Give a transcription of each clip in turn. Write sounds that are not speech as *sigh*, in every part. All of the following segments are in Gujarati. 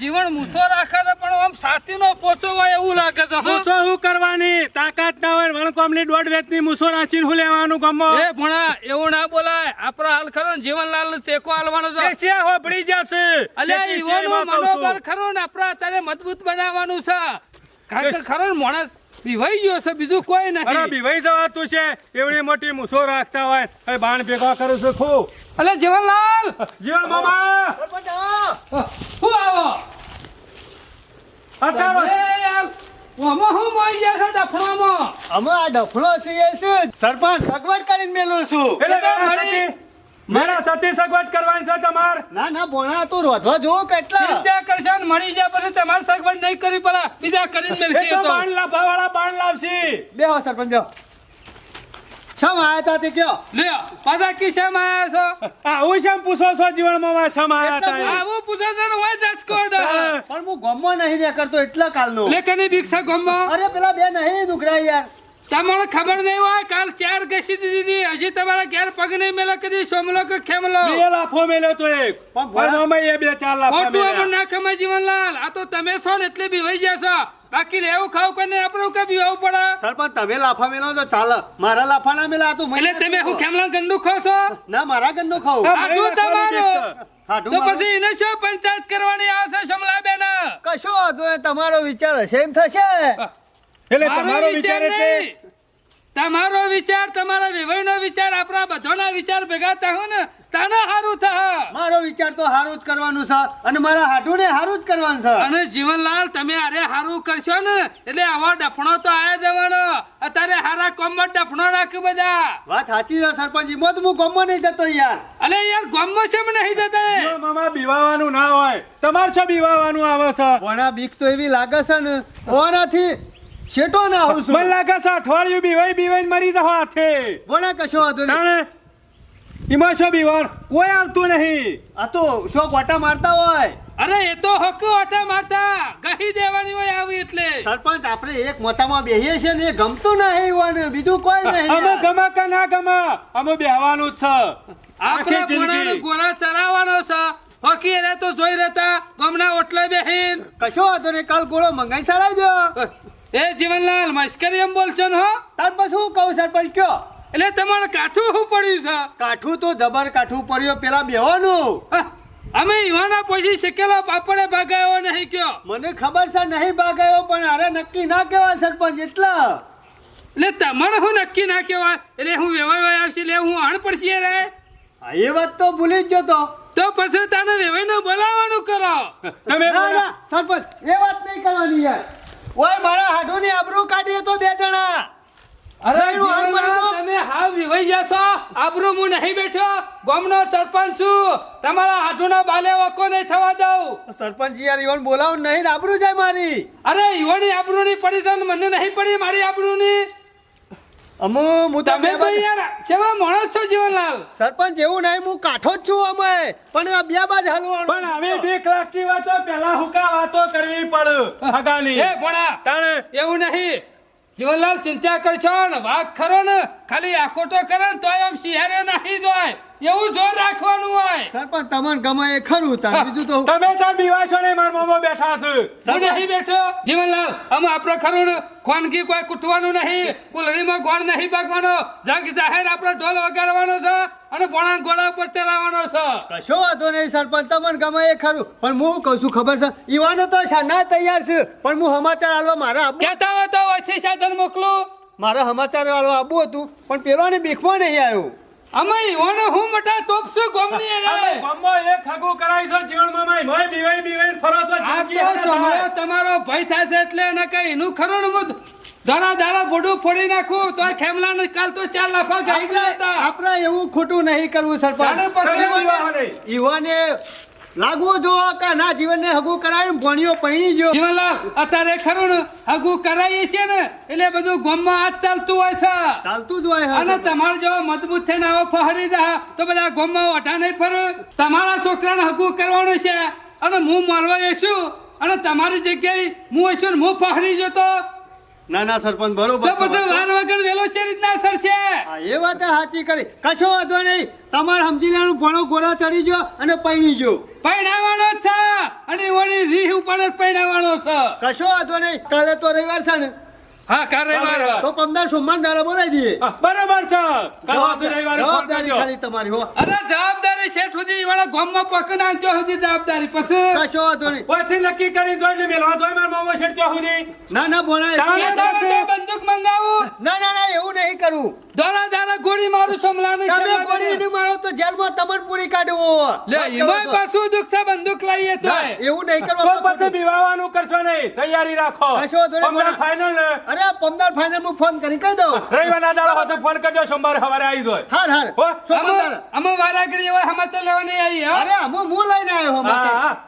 જીવન મૂસો રાખે છે પણ આમ સાતીનો પોચો હોય એવું લાગે છે હો. મૂસો શું કરવાની? તાકાત ના હોય વણકોમની દોઢ વેતની મૂસો રાખીને હું લેવાનું ગમો? એ ભણા એવું ના બોલાય. આપણા હાલ ખરો ને જીવનલાલ ને ટેકો હાલવાનો છે. છે હોભળી જશે. અલ્યા ઈવોનું મનોબળ ખરો ને આપણા અત્યારે મજબૂત બનાવવાનું છે. કારણ કે ખરો ને માણસ પીવાઈ ગયો છે બીજું કોઈ અરે નહીં બીવાઈ જવાતું છે. એવડી મોટી મૂસો રાખતા હોય હવે બાણ ભેગા કરું છું ખૂબ. અલે જીવનલાલ! જીવન મામા! હું આવો? અત્યારે એ યાર હું મોઈ ગયા છે ડફણામાં? અમે આ ડફલો છીએ છે સરપંચ સગવડ કરીને મેલું છું. એટલે મારા સતી- સગવડ કરવાની છે તમાર. ના ના ભોણા તું રોધવા જો કેટલા. ચિંતા કરશે ને મળી જાય પછી તમારે સગવડ નહીં કરી પડે. બીજા કરીને મેળશે તો. બાણ બાણ લાવવાવાળા બાણ લાવશી. બેહો સરપંચ જો છમ આયા તા તે કયો? લે પાછા કિસ્સામાં આયા છો. આ હું છે પૂછો છો જીવનમાં છમ આયા તા એ. આવું પૂછે છે ને હોય હા. પણ હું ગમો નહીં રહ્યા કરતો એટલા કાલનો. લેખની ભિક્ષા ગમમાં અરે પેલા બે નહીં દુખરા યાર. તમને ખબર નહીં હોય કાલ ચાર ઘસી દીધી હતી. હજી તમારા ઘેર પગ નહીં મેલો કદી સોમલો કે ખેમલો? બે લાફો મેલ્યો તો એક. પણ ભલા- એ બે ચાર લાફો ખોટું. અમર ના ખમાય જીવનલાલ. આ તો તમે છો ને એટલે બીવાઈ ગયા છો. બાકી એવું ખાવ કરીને આપણું કે બીવાવું પડે? સરપંચ તમે લાફા મેલો તો ચાલે. મારા લાફા ના મેલા તું એટલે તમે હું ખેમલા ગંદુ ખો છો? ના મારા ગંદુ ખાવ આ તમારું. તો પછી એને શું પંચાયત કરવાની આવશે સમલા બેન કશો વાંધો તમારો વિચાર હશે એમ થશે. એટલે તમારો વિચાર એટલે તમારો વિચાર તમારા વિવયનો વિચાર આપણા બધાના વિચાર ભેગા થાવ ને તાના હારું થા મારો વિચાર તો હારું જ કરવાનું છે અને મારા હાડુને હારું જ કરવાનું છે. અને જીવનલાલ તમે અરે હારું કરશો ને એટલે આવા ડફણો તો આયા જવાનો. અત્યારે હારા કોમમાં ડફણો રાખે બધા. વાત સાચી છે સરપંચ ઈમો તો હું નહીં જતો યાર. અલે યાર ગોમમાં છે નહીં જતા? મામા બીવાવાનું ના હોય. તમાર છે બીવાવાનું આવે છે. ઓણા બીક તો એવી લાગે છે ને. ઓનાથી શેટો ના આવું મને લાગે છે અઠવાડિયું બીવાઈ બીવાઈ મરી જવા હાથે. ભણા કશો વાંધો નહીં. એમાં શું બીવાણ? કોઈ આવતું નહીં. આ તો શો ગોટા મારતા હોય. અરે એ તો હક ઓટા મારતા. કહી દેવાની હોય આવી એટલે. સરપંચ આપણે એક મોટામાં બેહીએ છીએ ને એ ગમતું નહીં હોય ને બીજું કોઈ નહીં અમે ગમા કે ના ગમા અમે બેહવાનું જ છે. આપણે આખી ગોરા ગોળા ચરાવવાનો છે. હોકી રે તો જોઈ રહેતા ગમના ઓટલે બેહીન. કશો વાંધો નહીં. કાલ ગોળો મંગાઈ ચડાવી દો એ જીવનલાલ મશ્કરી એમ બોલશો ને હો? તાર પછી હું કહું સરપંચ કયો? એટલે તમારે કાઠું શું પડ્યું છે? કાઠું તો જબર કાઠું પડ્યું પેલા બેવાનું હા, અમે યુવાના પછી શીખેલા પાપડે ભાગાયો નહીં કયો. મને ખબર છે નહીં ભાગાયો પણ અરે નક્કી ના કહેવાય સરપંચ એટલા. એટલે તમારે હું નક્કી ના કહેવાય? એટલે હું વેવાય આવશે એટલે હું અણ પડશે રે. એ વાત તો ભૂલી જ ગયો તો. તો પછી તને વેવાયનું બોલાવવાનું કરો. તમે ના ના સરપંચ એ વાત નહીં કરવાની યાર. ઓય મારા હાડુની આબરૂ કાઢીએ તો બે જણા. અરે. તમે હાવ વિવાઈ જશો આબરૂ હું નહીં બેઠો. ગામનો સરપંચ છું. તમારા હાથુનો બાલે વકો નહીં થવા દઉં. સરપંચ યાર ઈવન બોલાવો નહીં ને આબરૂ જાય મારી. અરે યુવાની આબરૂની પડી તો મને નહીં પડી મારી આબરૂની. અમુ હું તમે ભાઈ તો યાર કેવા માણસ છો જીવનલાલ? સરપંચ એવું નહીં હું કાઠો જ છું અમે. પણ આ બે બાજ હલવાનું. પણ હવે બે કલાક હોય વાતો પહેલા હુકા વાતો કરવી પડે હગાની. એ ભણા તાણે. એવું નહીં. જીવનલાલ ચિંતા કરશો ને વાઘ ખરો ને. ખાલી આકોટો કરે ને તોય આમ શિહારે નહીં જોય. એવું જોર રાખવાનું હોય. સરપંચ તમને ગમે એ ખરું તાર બીજું તો તમે તાર બીવા છો ને મારા મામા બેઠા છે. હું નહીં બેઠો. જીવનલાલ આમ આપણે ખરું ખોનગી કોઈ કૂટવાનું નહીં. કુલરીમાં ગોળ નહીં ભાગવાનો જગ જાહેર આપણે ઢોલ વગાડવાનો છે અને પોણા ગોળા ઉપર ચલાવવાનો છે. કશો વાંધો નહીં સરપંચ તમને ગમે એ ખરું. પણ હું કહું છું ખબર છે? ઈવાનો તો ના તૈયાર છે. પણ હું સમાચાર આલવા મારા આબુ કહેતા હોય તો ઓછી સાધન મોકલું. મારા સમાચાર આલવા આબુ હતું પણ પેલો ને બીખમાં નહીં આવ્યો. અમે ઈવોને હું મટા તોપસુ ગોમની અરે. ગોમો એક હગું કરાઈ છો જીવન મામા મોય બીવાઈ બીવાઈ ફરો છો આ તો તમારો. ભય થાશે એટલે ન કઈ નું ખરું ને હું ધરા ધરા બોડું ફોડી નાખું તો ખેમલા ને કાલ તો ચાર લાફા ગાઈ ગયા હતા. આપણે એવું ખોટું નહીં કરવું સરપંચ. ઈવાને લાગવું જો કે ના જીવનને હગું કરાયું ભણ્યો પૈણી ગયો. જીવનલાલ અત્યારે ખરું ને હગું કરાવીએ છીએ ને એટલે બધું ગામમાં હાથ ચાલતું હોય છે. ચાલતું જ હોય અને તમારે જો મજબૂત થઈને આવો ફહરી દા તો બધા ગામમાં ઓઢા નહીં ફરે. તમારા છોકરાને હગું કરવાનું છે અને હું મારવા જઈશું અને તમારી જગ્યાએ હું હશું ને હું ફહરી જતો. ના ના સરપંચ બરોબર બધું વાર વગર વેલો છે રીતના સરશે છે. એ વાત સાચી કરી. કશો વાંધો નહીં. તમારે સમજી લેવાનું ભણો ગોળા ચડી જો અને પૈણી ગયો. પહેણાવાનો જ છે અને વળી રીહ પણ પહેરાવાનો છે. કશો વાંધો નહીં. કાલે તો રવિવાર છે ને. હા કાલ રવિવાર તો પમદાર સોમવાર દાડા બોલાવી દઈએ બરાબર છે. કાલ રવિવારે ફોન જવાબદારી કરજો. ખાલી તમારી હો. અરે જવાબદારી છે સુધી વાળા ગામમાં પકડ નાખ્યો સુધી જવાબદારી પછી. કશો વાંધો નહીં. પછી નક્કી કરી જોઈ લે મેલવા જોઈ માર મામો છેડતો સુધી. ના ના બોલાય. બંદૂક મંગાવું. ના ના ના એવું નહીં કરવું દોડા દાડા ગોળી મારું સમલાને તમે ગોળી નહીં મારો તો જેલમાં તમને પૂરી કાઢવો લે એમાં પાછું દુઃખ છે બંદૂક લઈએ તો એવું નહીં તો પછી બીવાવાનું કરશો નહીં તૈયારી રાખો. કશો વાંધો નહીં, પંદર બોલા. ફાઇનલ અરે પમદાર ફાઇનલ હું ફોન કરી કહી દઉં. રવિવારના દાડા તો ફોન કરજો સોમવારે સવારે આવી જાય. હાર હાર સોમવાર. અમે એવા સમાચાર લેવા નહીં આવી અરે હું હું લઈને આવ્યો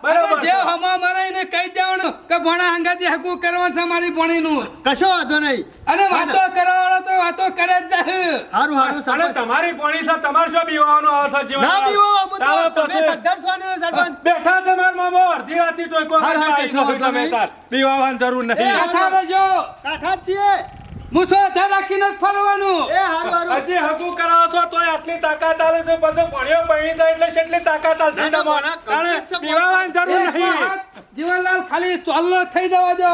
બરાબર જે. હમા મરાઈને કહી દેવાનું કે ભણા હંગાથી હકુ કરવાનું છે મારી ભણીનું. કશો વાંધો નહીં. અને વાતો કરવાવાળો તો વાતો કરે જ જાય. હારું હારું અને તમારી પોણી છે તમારે શું બીવાનું આવે છે જીવન? ના બીવો અમે તો તમે સદ્ધર છો ને સરપંચ. બેઠા છે માર મામો અડધી રાતી હાર, હાર, આવી કશો તમે. તાર. બીવાવાની જરૂર એ, નહીં. કાઠા રહેજો. કાઠા છીએ. મૂછો અધા રાખીને જ ફરવાનું? એ હારું હારું. હજી હકુ કરાવો છો તોય આટલી તાકાત આલે છે પછી ભણ્યો ભણી જાય એટલે કેટલી તાકાત તમારે? complete છે, બીવાવાની જરૂર નહીં. જીવનલાલ ખાલી ચોલ્લો થઈ જવા દો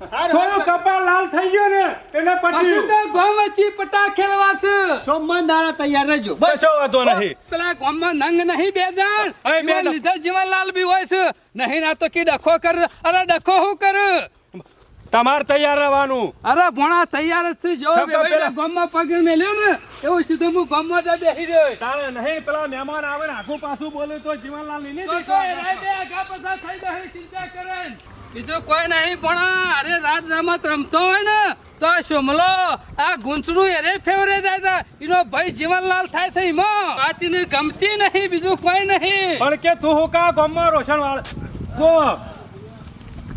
થોડું કપાળ લાલ થઈ ગયો ને એટલે પટ્યું તો ગોમ વચ્ચે પટા ખેલવા છે. સોમવાર દાડા તૈયાર રહેજો. બસ. કશો નહીં. પેલા ગામમાં નંગ નહીં બે જણ અહીં બે એવા જણ. લીધા બી હોય છે. નહીં ના તો કી ડખો કર. અરે ડખો હું કર? તમારે તૈયાર રહેવાનું. અરે ભણા તૈયાર જ પગ મેલ્યો ને એવું સીધું હું ગામમાં જ બેસી રહ્યો. તાણે નહીં પેલા મહેમાન આવે ને આખું પાછું બોલે તો જીવનલાલની તો તો એ રાય બે આગા પાછા થઈ જાય, ચિંતા કરે ને. બીજું કોઈ નહીં પણ અરે રાત રમત રમતો હોય ને તો આ શોમલો આ ગુંચડું એરે ફેવરે જાય છે. એનો ભાઈ જીવનલાલ થાય છે એમાં. આ એને ગમતી નહીં બીજું કોઈ નહીં. પણ કે તું હું કા ગામમાં રોશન વાળ કો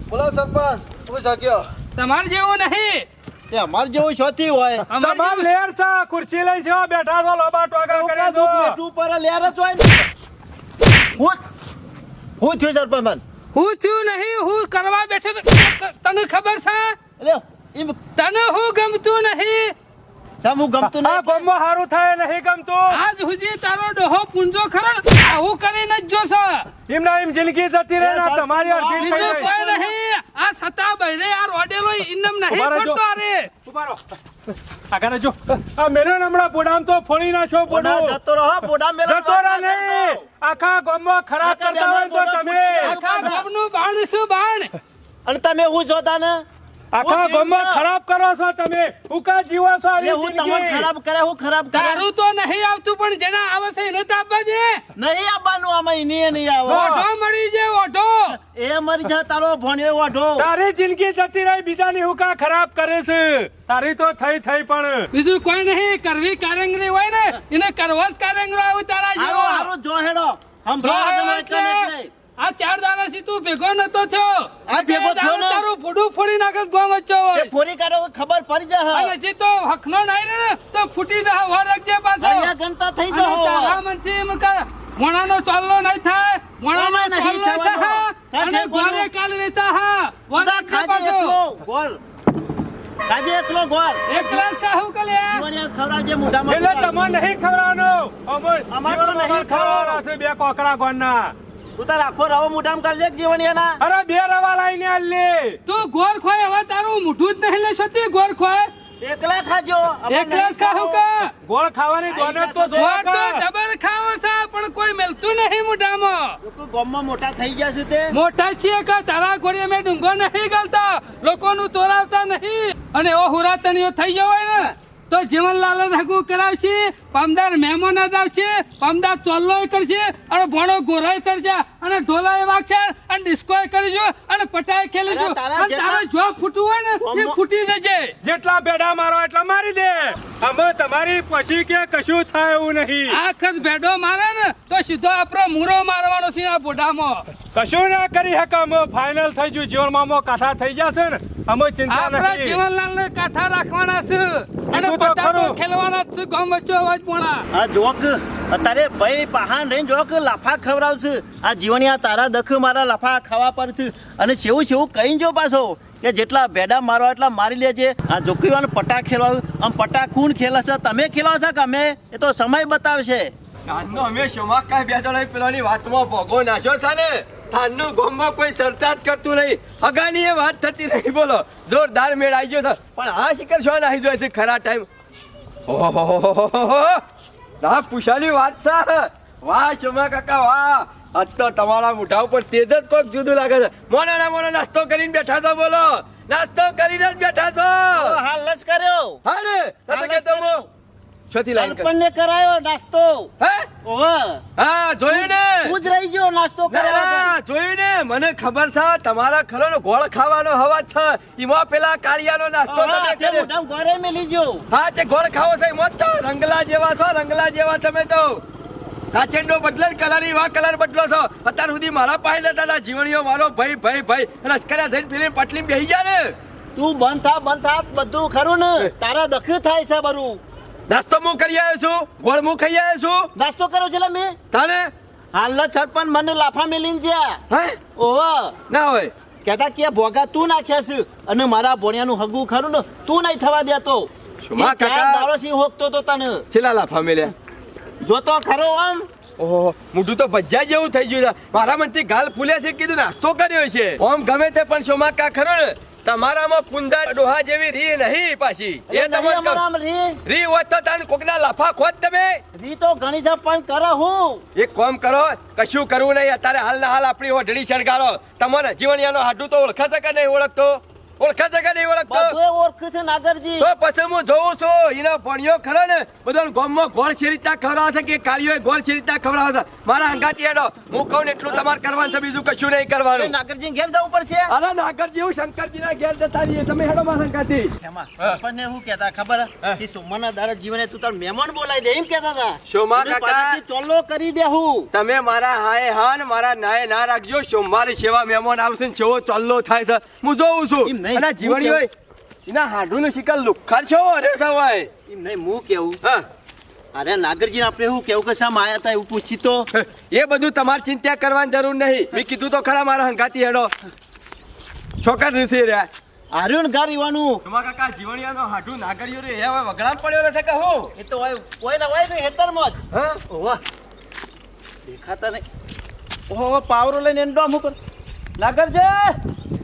બોલો સરપંચ હું શક્યો તમારે જેવું નહીં. તે અમાર જેવું શોથી હોય. જેવું- લેર છે ખુરશી લઈ છે બેઠા છો લોબા ટોકા કરે દો ઉપર લેર જ હોય ને. હું હું થયું સરપંચ હું થયું નહીં હું કરવા બેઠો તો તને ખબર છે? તને હું ગમતું નહીં. સામ હું ગમતું ગામમાં સારું થાય નહીં ગમતું. આજ સુધી તારો ડોહો પૂંજો ખરો? આવું કરીને જ જોશે. એમના એમ જિંદગી જતી રહે તમારી અડધી. કોઈ નહીં. આ સતા બહેરે આ રોડેલો ઇનમ નહીં પડતો અરે. ઉભારો આગળ જો આ મેનો હમણાં બોડામ તો ફોડી નાખો બોડો. જતો રહો બોડા મેલા જતો રહો નહીં. આખા ગામમાં ખરાબ કરતા હોય તો તમે. આખા ગોમનું બાણ શું બાણ? અને તમે હું જોતા ને? આખા ગામમાં ખરાબ કરો છો તમે. ઉકા જીવો છો એ હું તમને ખરાબ કરે હું ખરાબ કરે. તારું તો નહીં આવતું પણ જેના આવે છે એને તો આપવા દે. નહીં આવવાનું આમાં એની નહીં આવે. ઓઢો મળી જે ઓઢો. એ મરી જા તારો ભણે ઓઢો. તારી જિંદગી જતી રહી બીજાની હુકા ખરાબ કરે છે. તારી તો થઈ થઈ પણ. બીજું કોઈ નહીં કરવી કારંગરી હોય ને એને કરવા જ કારંગરો આવે તારા જેવો. હારો જો હેડો. જો હંભળો હવે એટલે. એટલે. આ ચાર દાડાથી તું ભેગો નતો થયો. આ ભેગો બે થયો ને? તારું ફૂડું ફોડી નાખે ગોમ વચ્ચે એ હોય ફોરી કાઢો ખબર પડી જા અને જે તો હકનો નહીં ને તો ફૂટી જા વાર રાખજે પાછો. અહીંયા ગંતા થઈ અને તારા મનથી એમ કર મોણાનો ચાલલો નહીં થાય મોણાનો નહીં થવાનો. થાય અને ગોરે કાલ વેતા હા રાખજે ખાજે ગોળ. ખાજે એકલો ગોળ. એક ગ્લાસ કાહું કલે જીવણીયા ખવડાવજે મોઢામાં એટલે તમને નહીં ખવરાનો અમે અમારે તો જીવનમાં નહીં ખવડાવવાના છે બે કોકરા ગોળના. તું તાર આખો રવો મોઢામાં જીવન એના. અરે બે રવા લઈને આલે તું ગોર ખોય હવે તારું મોઢું જ નહીં લેશો તે ગોર ખોય? એકલા ખાજો. એકલા ખાવ. કા? ગોળ ખાવાની દોનત તો ગોર તો જબર ખાવ છે પણ કોઈ મેલતું નહીં મોઢામાં લોકો ગોમમાં મોટા થઈ ગયા છે તે. મોટા છે કે તારા ઘોડી અમે ડુંગો નહીં ગાલતા લોકોનું તોરાવતા નહીં. અને એવો હુરાતણીઓ થઈ ગયો હોય ને તો જીવનલાલ હગું કરાવશે પમદાર મહેમાન જ આવશે પમદાર ચોલ્લો કરશે અને ભણો ગોરાય કરશે અને ઢોલાય વાગશે અને ડિસ્કો કરીશું અને પટાય ખેલીશું. અને તારે જો ફૂટવું હોય ને એ ફૂટી જશે જેટલા બેડા મારો એટલા મારી દે. અમે તમારી પછી કે કશું થાય એવું નહીં. આખત ખત ભેડો મારે ને તો સીધો આપણો મૂરો મારવાનો છે આ બોઢામાં. કશું ના કરી શકે અમે ફાઇનલ થઈ ગયું. જીવનમાં કાઠા થઈ જશે ને. અમે ચિંતા આપણા નથી. જીવનલાલ ને કાંઠા રાખવાના છે અને કીધું તો પટાતો ખરું. ખેલવાના છે ગામ વચ્ચે અવાજ પોણા. આ જોક અત્યારે ભાઈ પહાણ રહીને જોક લાફા ખવડાવશે. આ જીવણીયા તારા દખ મારા લાફા ખાવા પર છે. અને સેવું સેવું કઈ જો પાછો કે જેટલા ભેડા મારવા એટલા મારી લેજે આ જોકીવાન પટા ખેલવા આમ પટા કોણ ખેલે છે? તમે ખેલો છો કે અમે? એ તો સમય બતાવશે. આજનો અમે શોમાં કાંઈ બે જણા પેલાની વાતમાં ભોગો નાખ્યો છે ને? થાનનું ગોમમાં કોઈ ચર્ચા જ કરતું નહીં. અગાની એ વાત થતી નહીં બોલો. જોરદાર મેળ આવી ગયો પણ આ શિખર શું આવી જાય છે ખરા ટાઈમ. ઓહો ના પુશાલી વાત છે. વાહ શોમા કાકા વાહ. આજ તો તમારા મોઢા ઉપર તેજ જ કોઈક જુદું લાગે છે. મોનો ના મોનો નાસ્તો કરીને બેઠા છો બોલો. નાસ્તો કરીને જ બેઠા છો. હાલ જ કર્યો. હા ને. તો કેતો છોથી લાઈન સરપંચને કરાયો નાસ્તો. હે? ઓહો. હા જોયું ને તું જ રહી ગયો નાસ્તો કરાયો જોયું ને મને ખબર છે તમારા ખરોનો ગોળ ખાવાનો હવા છે. ઈમાં પેલા કાળિયાનો નાસ્તો તમે કર્યો. મોટા ઘરે મે લીજો હા તે ગોળ ખાવો છે ઈમાં તો રંગલા જેવા છો રંગલા જેવા તમે તો. કાચેન્ડો બદલે કલર એવા કલર બદલો છો. અત્યાર સુધી મારા પાસે લેતા હતા જીવણીઓ મારો ભાઈ ભાઈ ભાઈ અને અસ્કર્યા થઈને પેલી પટલી બેસી જાય ને. તું બંધ થા બંધ થા બધું ખરું ને. તારા દખ્યું થાય છે બરું નાસ્તો હું કરી આવ્યો છું ગોળ હું ખાઈ આવ્યો છું. નાસ્તો કર્યો છે મેં? તાને? હાલ જ સરપંચ મને લાફા મેલીને જ્યાં હે? ઓહો. ના હોય. કેતા કે ભોગા તું નાખ્યા છે અને મારા ભોણિયાનું હગું ખરું ને તું નહીં થવા દેતો. શુમા કાકા? દારો સી હોકતો તો તને. છેલ્લા લાફા મેલ્યા. જોતો ખરો આમ. ઓહો મોઢું તો ભજ્જા જેવું થઈ ગયું મારા મનથી ગાલ ફૂલ્યા છે કીધું નાસ્તો કર્યો છે. ઓમ ગમે તે પણ શોમા કા ખરો ને તમારામાં પુંજા ડોહા જેવી રી નહીં પાછી. એ નહીં રી? રી હોત તો તને કોકના લાફા ખોત તમે. રી તો ઘણી છે પણ કરો હું? એક કામ કરો કશું કરવું નહીં. અત્યારે હાલના હાલ આપણી ઓઢડી શણગારો. તમને જીવણિયાનો હાડું તો ઓળખાશે કે નહીં ઓળખતો? ઓળખાશે કે નહીં ઓળખતો? બધું ઓળખે છે નાગરજી. તો પછી હું જોઉં છું એનો ભણ્યો ખરો ને? બધા ગામમાં ગોળ છે રીતના ખવડાવે છે કે કાળીઓ ગોળ છે રીતના ખવડાવે છે? મારા અંગાથી હેડો. હું કહું ને એટલું તમારે કરવાનું છે બીજું કશું નહીં કરવાનું. નાગરજી ઘેર જવું પડશે? અરે નાગર જેવું શંકરજીના ઘેર જતા રહીએ. તમે હેડો મારા અંગાથી. એમાં શું કહેતા ખબર? કે સોમવારના દાડા જીવને તું તાર મહેમાન બોલાય દે એમ કહેતા હતા. સોમા કાકા. કરી દેહું તમે મારા હાય હા ને મારા નાય ના રાખજો. સોમવારે સેવા મહેમાન આવશે ને સેવો ચલ્લો થાય છે. હું જોઉં છું. જીવણી હોય. એના હાડું શિકાર લુખાર છો અરે સવાય. એમ નહીં હું કેવું? હા. અરે નાગરજી આપણે શું કેવું કે શામ આયા હતા એવું પૂછી તો? *laughs* એ બધું તમારે ચિંતા કરવાની જરૂર નહીં. મેં કીધું તો ખરા મારા હંગાતી હેડો. છોકર નથી રહ્યા. આર્યું ઘર ઈવાનું? તમારા કાકા જીવણિયાનો હાડું નાગરિયો રે એ હવે વગડામ પડ્યો રહેશે કે હું? એ તો હોય કોઈ ના હોય ને હેતરમાં જ. હા? ઓવા. દેખાતા નહીં. ઓહો પાવરો લઈને એનો ડોમ ઉપર નાગરજી!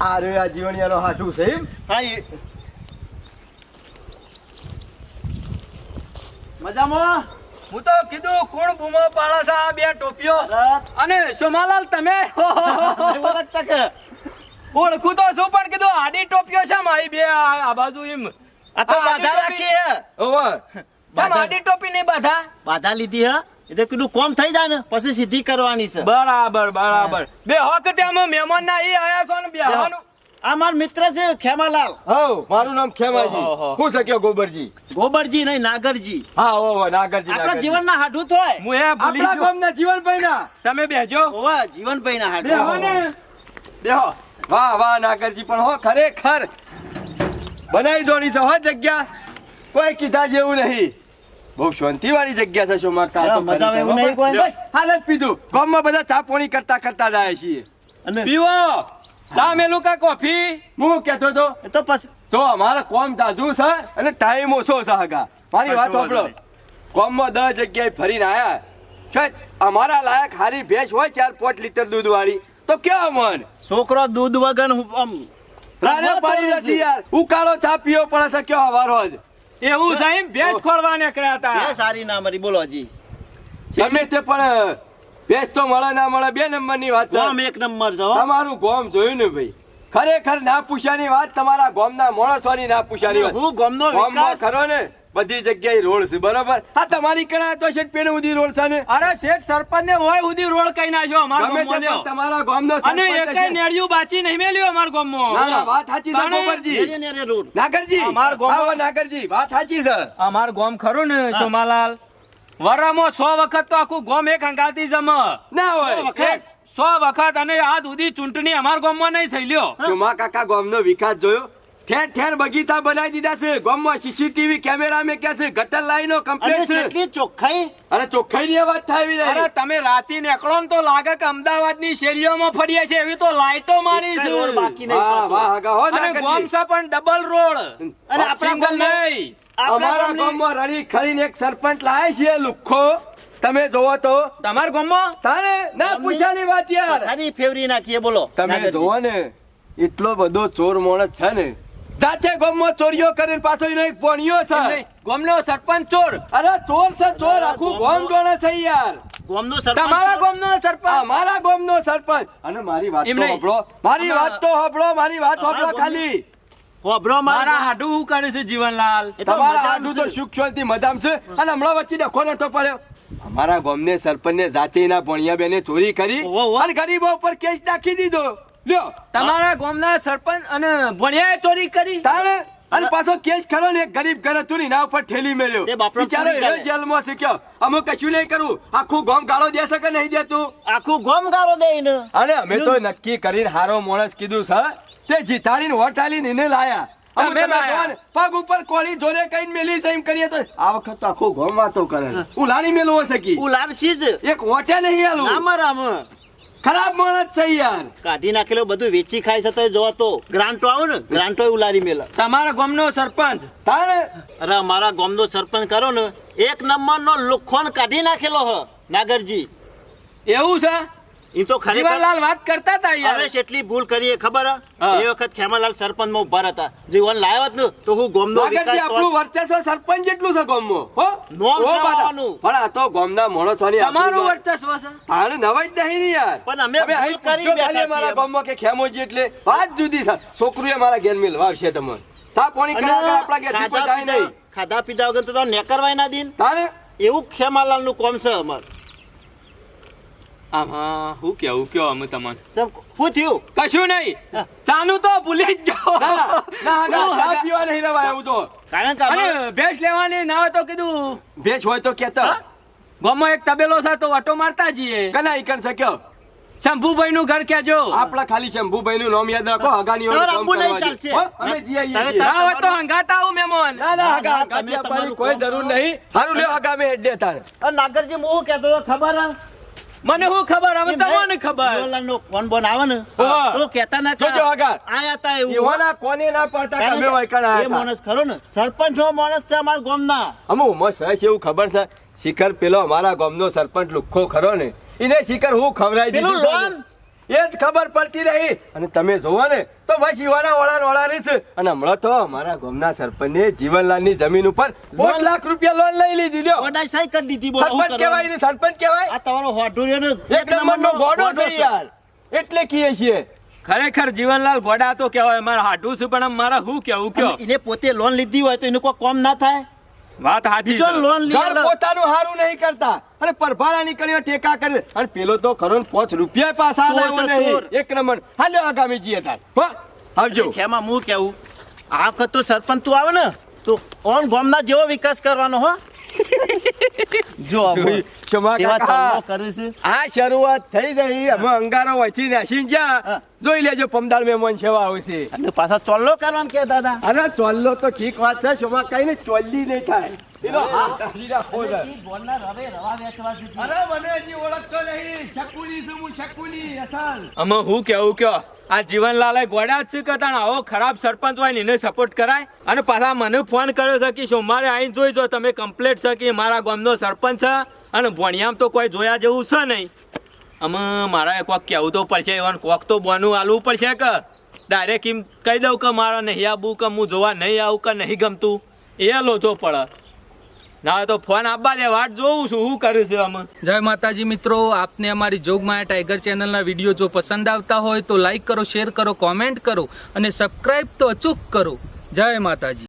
આ રે આ જીવણિયાનો હાઠું છે એમ. હા એ. મજામાં? હું તો કીધું કોણ બૂમો પાડે છે આ બે ટોપીઓ? અને સોમાલાલ તમે? ઓળખું તો શું પણ કીધું આડી ટોપીઓ છે મારી બે આ બાજુ એમ. આ તો બાધા રાખી હે કેમ ટોપી નહીં બાધા બાધા લીધી હા? એટલે કીધું કોમ થઈ જાય ને પછી સીધી કરવાની છે. બરાબર બરાબર. બે હોક તે અમે મહેમાન ના એ આયા છો ને બેહવાનું? આ માર મિત્ર છે ખેમાલાલ. હવ મારું નામ ખેમાજી. હું છે કે ગોબરજી. ગોબરજી નહીં નાગરજી. હા ઓવા નાગરજી આપણા જીવન ના હાડું તો હું એ ભૂલી આપણા ગયો. ગામના જીવન પૈના તમે બેજો. ઓ જીવન પૈના ના. બેહો ને. બેહો. વાહ વાહ નાગરજી પણ હો ખરેખર બનાવી દોની છે હો જગ્યા. કોઈ કીધા જેવું નહીં. બહુ શાંતિ વાળી જગ્યા છે શોમા કા તો મજા આવે એવું નહીં કોઈ? બસ, હાલ જ પીધું. ગામમાં બધા ચા પોણી કરતા કરતા જાય છીએ. અને પીવો. ચા મેલું કા કોફી? હું કેતો તો તો પછી તો અમારે કોમ દાદુ છે અને ટાઈમ ઓછો છે હગા. મારી વાત સાંભળો. કોમમાં દસ જગ્યાએ ફરીને આયા. છે અમારા લાયક હારી ભેંસ હોય ચાર પાંચ લીટર દૂધ વાળી. તો ક્યાં મન? છોકરો દૂધ વગર હું ઉકાળો ચા પીવો પડે છે કયો હવારો જ. એવું સાહેબ ભેંસ ખોળવા નીકળ્યા એ હતા. સારી ના મારી બોલો હજી. ગમે તે પણ ભેંસ તો મળે ના મળે બે નંબરની વાત છે. કોમ એક નંબર છે હો. તમારું ગોમ જોયું ને ભાઈ? ખરેખર ના પૂછ્યાની વાત તમારા ગોમના માણસોની ના પૂછ્યાની વાત. હું ગોમનો નો વિકાસ ખરો ને? બધી જગ્યાએ રોડ છે બરોબર? હા તમારી કણા તો શેઠ પેણ ઉધી રોડ છે ને? અરે શેઠ સરપંચ ને હોય ઉધી રોડ કઈ નાખ્યો અમારા ગમે તે ગામમાં લ્યો. પણ તમારા અને સરપંચ નેડિયું બાચી નહીં મેલ્યું અમારા ગામમાં. ના ના વાત સાચી છે ગોબરજી. રોડ. નાગરજી અમાર ગામ નાગરજી વાત સાચી છે. અમાર ગોમ ખરું ને સોમાલાલ વરામો સો વખત તો આખું ગોમ એક હંગાતી જમ. ના હોય. સો વખત? અને આ સુધી ચૂંટણી અમાર ગામમાં નહીં થઈ લ્યો. ચુમા કાકા ગામનો વિકાસ જોયો. ઠેર ઠેર બગીચા બનાવી દીધા છે. ગામમાં સીસીટીવી કેમેરા મેં કે છે? ગટર લાઈનો કમ્પ્લીટ છે. કેટલી ચોખ્ખાઈ? અને ચોખ્ખાઈ ની વાત થાય એવી અરે તમે રાતી નીકળો ને તો લાગે કે અમદાવાદની શેરીઓમાં ફરીએ છે એવી તો લાઈટો મારી રોડ છે. બાકી નહીં વાહ વાહ હગા હો ના. ગોમ છે પણ ડબલ રોડ અને આપણા ગામ નહીં અમારા ગામમાં રળી ખળીને એક સરપંચ લાય છે લુખ્ખો. તમે જોવો તો. તમાર ગામમાં? તારે? ના પૂછાની વાત યાર. તારી ફેવરી નાખીએ બોલો. તમે જોવો ને એટલો બધો ચોર માણસ છે ને. જાતે ગામમાં ચોરીઓ કરીને પાછો એનો એક ભણ્યો છે. ગોમનો સરપંચ ચોર. અરે ચોર છે ચોર. આખું ગોમ જોડે છે યાર. ગામનો સરપંચ તમારા? ગામનો સરપંચ? અમારા ગામનો સરપંચ. અને મારી વાત તો. મારી વાત તો સાંભળો મારી વાત હોબળો ખાલી. હોબળો મારા હાડું શું કરે છે જીવનલાલ? તમારા મજામાં તો છે. સુખ શાંતિ મજામાં છે. અને હમણાં વચ્ચે ડખો નતો પડ્યો. અમારા ગામને સરપંચને જાતિના ભણિયા બેને ચોરી કરી. અને ગરીબો ઉપર કેસ નાખી દીધો. લ્યો. તમારા ગામના સરપંચ અને ભણિયાએ ચોરી કરી? તારે અને પાછો કેસ ખરો ને ગરીબ ઘર હતું ને એના ઉપર ઠેલી મેળ્યો બિચારો એ. જેલમાં શીખ્યો. અમે કશું નહીં કરું. આખું ગોમ ગાળો દેશે કે નહીં દેતું. આખું ગોમ ગાળો દે ને અરે અમે તો નક્કી કરીને હારો માણસ કીધું છે તે જીતાડીને વોટ આલીને એને લાયા. અમે પગ ઉપર કોળી જોરે કઈ મેલી છે એમ કરીએ તો આ વખત તો આખું ગોમ વાતો કરે મેલો મેલવો શકી ઉલાણ છી જ. એક વોટે નહીં આલું. મારા આમ. ખરાબ માણસ છે યાર. કાઢી નાખેલો બધું વેચી ખાય છે તો જોવો તો ગ્રાન્ટો આવે ને ગ્રાન્ટો ઉલારી મેલા. તમારા ગામનો સરપંચ. તારે? અરે મારા ગામનો સરપંચ કરો ને એક નંબરનો લુખોન કાઢી નાખેલો હ નાગરજી. એવું છે? એમ તો જીવનલાલ વાત કરતા હતા યાર. હવે એટલી ભૂલ કરીએ ખબર એ વખત ખેમાલાલ સરપંચમાં ઊભા હતા જીવન લાવ્યો હોત ને. તો હું ગામનો વિકાસ આપણું વર્ચસ્વ સરપંચ જેટલું છે ગામમાં હો? નોમ સાવાનું. પણ આ તો ગામના માણસોની તમારું વર્ચસ્વ છે? તારે નવાઈ જ નહીં ને યાર. પણ અમે ભૂલ કરી બેઠા મારા. ગામમાં કે ખેમોજી એટલે વાત જુદી છે. છોકરીએ મારા ઘેર મેલવા આવશે તમને. તા પોણી કરા આપણા ઘેરથી કોઈ જાય નહીં. ખાધા પીધા વગર તો નેકરવાય ના દિન. તારે? એવું ખેમાલાલનું કોમ છે અમાર. આમાં હું કેવું? કયો અમે તમને? સબ શું થયું? કશું નહીં. ચાનું તો ભૂલી જ જાઓ. પીવા નહીં રવાય એવું તો. કારણ કે ભેંસ લેવાની ના હોય તો કીધું. ભેંસ હોય તો કેતા. ગામમાં એક તબેલો છે તો વટો મારતા જઈએ. કના ઈકણ શક્યો? શંભુભાઈ નું ઘર કેજો આપડા ખાલી શંભુભાઈ નું નામ યાદ રાખો હગાની. અમે જઈએ તો હંગાતા હું મેમોન. ના ના હગા કોઈ જરૂર નહીં. હારું લ્યો હગા મે હેડ દે તારે નાગરજી હું કેતો ખબર? મને શું ખબર? હવે તમને ખબર. જીવનલાલનો ફોન બોન આવે ને તો કહેતા ના જોજો આગળ. આયા તા એવું. એવાના કોને ના પડતા તમે હોય કણા એ માણસ ખરો ને સરપંચ નો માણસ છે અમારા ગામના. અમુ ઉમસ હશે એવું ખબર છે? શિખર પેલો અમારા ગામનો સરપંચ લુખ્ખો ખરો ને. એને શિખર હું ખવરાઈ દીધું? એ જ ખબર પડતી રહી. અને તમે જોવો ને તો બસ ઈવાના વળાન વળાની છે અને હમણાં તો અમારા ગામના સરપંચે જીવનલાલની જમીન ઉપર પાંચ લાખ રૂપિયા લોન લઈ લીધી લ્યો. ઓડાઈ સાઈ કરી દીધી બોલ સરપંચ કહેવાય ને સરપંચ કહેવાય? આ તમારો હોટુ ને એક નંબરનો ગોડો છે યાર. એટલે કીએ છીએ. ખરેખર જીવનલાલ ગોડા તો કહેવાય મારા હાડું છું પણ મારા શું કેવું કયો? એને પોતે લોન લીધી હોય તો એનું કોઈ કોમ ના થાય? વાત સાચી જો છે. લોન ઘર પોતાનું હારું નહીં કરતા. અને પરભારા નીકળ્યો ટેકા કરે. અને પેલો તો ખરો પાંચ રૂપિયા પાછા લાવ્યો નહીં. એક નંબર. હાલ્યો આગામી જીએ તાર. હો આવજો. ખેમાં હું કેવું? આ વખત તો સરપંચ તું આવે ને તો ઓન ગામના જેવો વિકાસ કરવાનો હો. *laughs* જો આ શરૂઆત થઈ ગઈ. અમે અંગારો વહીથી નાસી હા. જોઈ લેજો પમદાર મહેમાન સેવા આવશે અને પાછા ચોલ્લો કરવાનું કે દાદા? અરે ચોલ્લો તો ઠીક વાત છે શોભા કઈ ને ચોલ્લી નહીં થાય. એનો હાથ ઢાળી રાખવો છે. અરે મને હજી ઓળખતો નહીં. શકુની છું હું અમે હું કેવું કયો? આ જીવનલાલે ગોડા જ છે તાણ આવો ખરાબ સરપંચ હોય ને એને સપોર્ટ કરાય? અને પાછા મને ફોન કર્યો છે કે સોમવારે આવીને જોઈ જો તમે કમ્પ્લેટ છે કે મારા ગામનો સરપંચ છે? અને ભણિયામ તો કોઈ જોયા જેવું છે નહીં. અમે મારા કોક કહેવું તો પડશે, એવાનું કોક તો બોનું આલવું પડશે કે ડાયરેક્ટ એમ કહી દઉં કે મારા નહીં આવું કે હું જોવા નહીં આવું કે નહીં ગમતું. એ લોચો પડે. ના, તો ફોન આપવા દે વાટ જોઉં છું, શું કરે છે આમાં? જય માતાજી મિત્રો, આપને અમારી જોગમાયા ટાઈગર ચેનલના વીડિયો જો પસંદ આવતા હોય તો લાઈક કરો, શેર કરો, કોમેન્ટ કરો અને સબસ્ક્રાઈબ તો અચૂક કરો. જય માતાજી.